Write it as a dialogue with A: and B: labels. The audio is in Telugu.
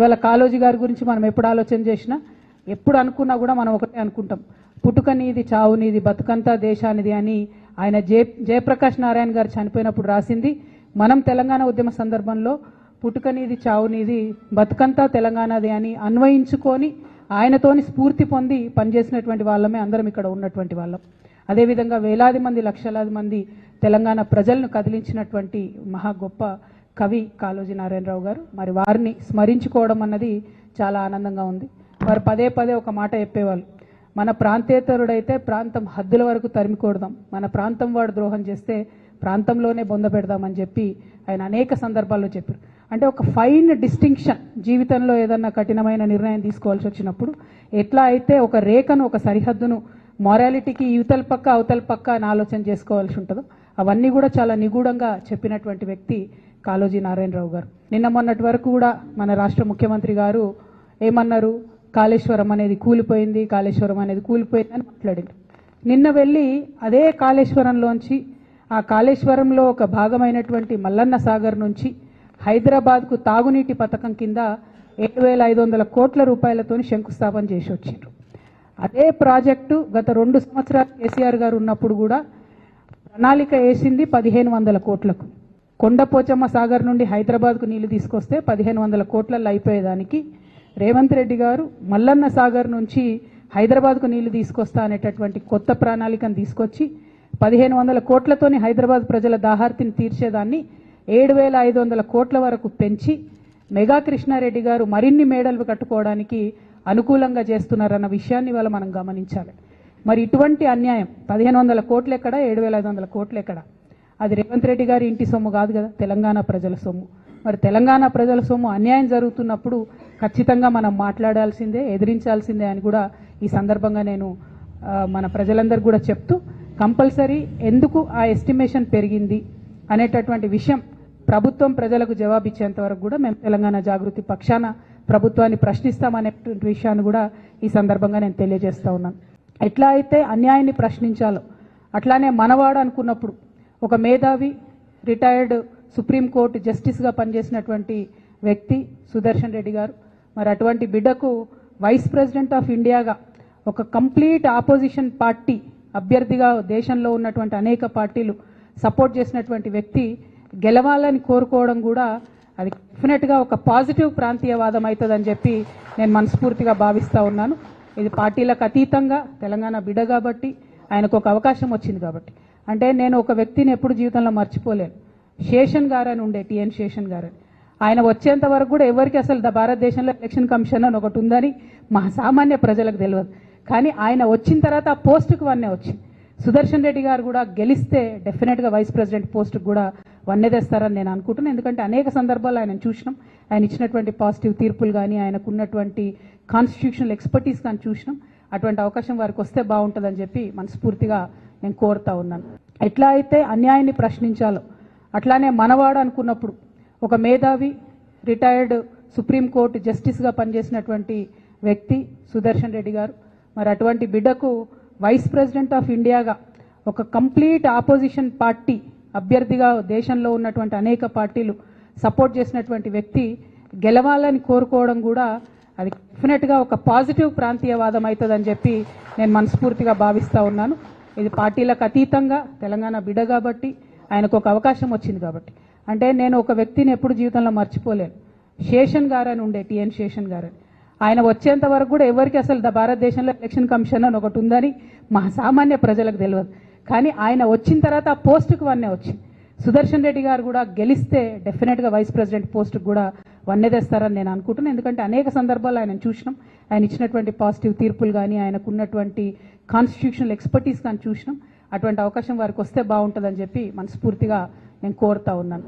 A: ఇవాళ కాలోజీ గారి గురించి మనం ఎప్పుడు ఆలోచన చేసినా ఎప్పుడు అనుకున్నా కూడా మనం ఒకటే అనుకుంటాం. పుట్టుక నీది చావు నీది బతుకంతా దేశానిది అని ఆయన జయ జయప్రకాష్ నారాయణ గారు చనిపోయినప్పుడు రాసింది. మనం తెలంగాణ ఉద్యమ సందర్భంలో పుట్టుక నీది చావు నీది బతుకంతా తెలంగాణది అని అన్వయించుకొని ఆయనతోని స్ఫూర్తి పొంది పనిచేసినటువంటి వాళ్ళమే అందరం ఇక్కడ ఉన్నటువంటి వాళ్ళం. అదేవిధంగా వేలాది మంది లక్షలాది మంది తెలంగాణ ప్రజలను కదిలించినటువంటి మహా గొప్ప కవి కాళోజీ నారాయణరావు గారు. మరి వారిని స్మరించుకోవడం అన్నది చాలా ఆనందంగా ఉంది. వారు పదే పదే ఒక మాట చెప్పేవాళ్ళు. మన ప్రాంతేతరుడైతే ప్రాంతం హద్దుల వరకు తరిమికూడదాం మన ప్రాంతం వాడు ద్రోహం చేస్తే ప్రాంతంలోనే బొంద పెడదామని చెప్పి ఆయన అనేక సందర్భాల్లో చెప్పారు. అంటే ఒక ఫైన్ డిస్టింక్షన్ జీవితంలో ఏదన్నా కఠినమైన నిర్ణయం తీసుకోవాల్సి వచ్చినప్పుడు ఎట్లా అయితే ఒక రేఖను ఒక సరిహద్దును మారాలిటీకి యువతల పక్క అవతల పక్క అని ఆలోచన చేసుకోవాల్సి ఉంటుందో అవన్నీ కూడా చాలా నిగూఢంగా చెప్పినటువంటి వ్యక్తి కాళోజీ నారాయణరావు గారు. నిన్న మొన్నటి వరకు కూడా మన రాష్ట్ర ముఖ్యమంత్రి గారు ఏమన్నారు? కాళేశ్వరం అనేది కూలిపోయింది కాళేశ్వరం అనేది కూలిపోయింది అని మాట్లాడారు. నిన్న వెళ్ళి అదే కాళేశ్వరంలోంచి ఆ కాళేశ్వరంలో ఒక భాగమైనటువంటి మల్లన్న సాగర్ నుంచి హైదరాబాద్కు తాగునీటి పథకం కింద ఏడు వేల ఐదు వందల కోట్ల రూపాయలతో శంకుస్థాపన చేసి వచ్చారు అదే ప్రాజెక్టు గత రెండు సంవత్సరాలు కేసీఆర్ గారు ఉన్నప్పుడు కూడా ప్రణాళిక వేసింది పదిహేను వందల కోట్లకు. కొండపోచమ్మ సాగర్ నుండి హైదరాబాద్కు నీళ్ళు తీసుకొస్తే పదిహేను వందల కోట్లలో అయిపోయేదానికి. రేవంత్ రెడ్డి గారు మల్లన్న సాగర్ నుంచి హైదరాబాద్కు నీళ్ళు తీసుకొస్తా అనేటటువంటి కొత్త ప్రణాళికను తీసుకొచ్చి పదిహేను వందల కోట్లతోని హైదరాబాద్ ప్రజల దాహార్తిని తీర్చేదాన్ని ఏడు వేల ఐదు వందల కోట్ల వరకు పెంచి మెగా కృష్ణారెడ్డి గారు మరిన్ని మేడలు కట్టుకోవడానికి అనుకూలంగా చేస్తున్నారన్న విషయాన్ని ఇవాళ మనం గమనించాలి. మరి ఇటువంటి అన్యాయం పదిహేను వందల కోట్లు ఎక్కడ ఏడు వేల ఐదు వందల కోట్లు ఎక్కడ అది రేవంత్ రెడ్డి గారి ఇంటి సొమ్ము కాదు కదా తెలంగాణ ప్రజల సొమ్ము. మరి తెలంగాణ ప్రజల సొమ్ము అన్యాయం జరుగుతున్నప్పుడు ఖచ్చితంగా మనం మాట్లాడాల్సిందే ఎదిరించాల్సిందే అని కూడా ఈ సందర్భంగా నేను మన ప్రజలందరూ కూడా చెప్తూ కంపల్సరీ ఎందుకు ఆ ఎస్టిమేషన్ పెరిగింది అనేటటువంటి విషయం ప్రభుత్వం ప్రజలకు జవాబిచ్చేంత వరకు కూడా మేము తెలంగాణ జాగృతి పక్షాన ప్రభుత్వాన్ని ప్రశ్నిస్తామనేటువంటి విషయాన్ని కూడా ఈ సందర్భంగా నేను తెలియజేస్తూ ఉన్నాను. ఎట్లా అయితే అన్యాయాన్ని ప్రశ్నించాలో అట్లానే మనవాడు అనుకున్నప్పుడు ఒక మేధావి రిటైర్డ్ సుప్రీంకోర్టు జస్టిస్గా పనిచేసినటువంటి వ్యక్తి సుదర్శన్ రెడ్డి గారు. మరి అటువంటి బిడ్డకు వైస్ ప్రెసిడెంట్ ఆఫ్ ఇండియాగా ఒక కంప్లీట్ ఆపోజిషన్ పార్టీ అభ్యర్థిగా దేశంలో ఉన్నటువంటి అనేక పార్టీలు సపోర్ట్ చేసినటువంటి వ్యక్తి గెలవాలని కోరుకోవడం కూడా అది డెఫినెట్గా ఒక పాజిటివ్ ప్రాంతీయవాదం అవుతుందని చెప్పి నేను మనస్ఫూర్తిగా భావిస్తూ ఉన్నాను. ఇది పార్టీలకు అతీతంగా తెలంగాణ బిడ్డ కాబట్టి ఆయనకు ఒక అవకాశం వచ్చింది కాబట్టి. అంటే నేను ఒక వ్యక్తిని ఎప్పుడు జీవితంలో మర్చిపోలేను. శేషన్ గారు అని ఉండే టిఎన్ శేషన్ గారు అని ఆయన వచ్చేంత వరకు కూడా ఎవరికి అసలు భారతదేశంలో ఎలక్షన్ కమిషన్ అని ఒకటి ఉందని మా సామాన్య ప్రజలకు తెలియదు. కానీ ఆయన వచ్చిన తర్వాత ఆ పోస్టుకు వన్నే వచ్చింది సుదర్శన్ రెడ్డి గారు కూడా గెలిస్తే డెఫినెట్గా వైస్ ప్రెసిడెంట్ పోస్టుకు కూడా వన్నే తెస్తారని నేను అనుకుంటున్నాను. ఎందుకంటే అనేక సందర్భాలు ఆయన చూసినాం. ఆయన ఇచ్చినటువంటి పాజిటివ్ తీర్పులు కానీ ఆయనకు ఉన్నటువంటి కాన్స్టిట్యూషనల్ ఎక్స్పర్టీస్ కానీ చూసినాం. అటువంటి అవకాశం వారికి వస్తే బాగుంటుందని చెప్పి మనస్ఫూర్తిగా నేను కోరుతా ఉన్నాను. ఎట్లా అయితే అన్యాయాన్ని ప్రశ్నించాలో అట్లానే మనవాడు అనుకున్నప్పుడు ఒక మేధావి రిటైర్డ్ సుప్రీంకోర్టు జస్టిస్గా పనిచేసినటువంటి వ్యక్తి సుదర్శన్ రెడ్డి గారు. మరి అటువంటి బిడ్డకు వైస్ ప్రెసిడెంట్ ఆఫ్ ఇండియాగా ఒక కంప్లీట్ ఆపోజిషన్ పార్టీ అభ్యర్థిగా దేశంలో ఉన్నటువంటి అనేక పార్టీలు సపోర్ట్ చేసినటువంటి వ్యక్తి గెలవాలని కోరుకోవడం కూడా అది డెఫినెట్గా ఒక పాజిటివ్ ప్రాంతీయవాదం అవుతుందని చెప్పి నేను మనస్ఫూర్తిగా భావిస్తూ ఉన్నాను. ఇది పార్టీలకు అతీతంగా తెలంగాణ బిడ కాబట్టి ఆయనకు ఒక అవకాశం వచ్చింది కాబట్టి. అంటే నేను ఒక వ్యక్తిని ఎప్పుడు జీవితంలో మర్చిపోలేను. శేషన్ గారని ఉండే టిఎన్ శేషన్ గారని. ఆయన వచ్చేంత వరకు కూడా ఎవరికి అసలు ద- భారతదేశంలో ఎలక్షన్ కమిషన్ అని ఒకటి ఉందని మా సామాన్య ప్రజలకు తెలియదు. కానీ ఆయన వచ్చిన తర్వాత ఆ పోస్టుకు వన్నే వచ్చింది. సుదర్శన్ రెడ్డి గారు కూడా గెలిస్తే డెఫినెట్గా వైస్ ప్రెసిడెంట్ పోస్టుకు కూడా వన్నే తెస్తారని నేను అనుకుంటున్నాను. ఎందుకంటే అనేక సందర్భాల్లో ఆయన చూసినాం. ఆయన ఇచ్చినటువంటి పాజిటివ్ తీర్పులు కానీ ఆయనకున్నటువంటి కాన్స్టిట్యూషనల్ ఎక్స్పర్టీస్ కానీ చూసినాం. అటువంటి అవకాశం వారికి వస్తే బాగుంటుందని చెప్పి మనస్ఫూర్తిగా నేను కోరుతా ఉన్నాను.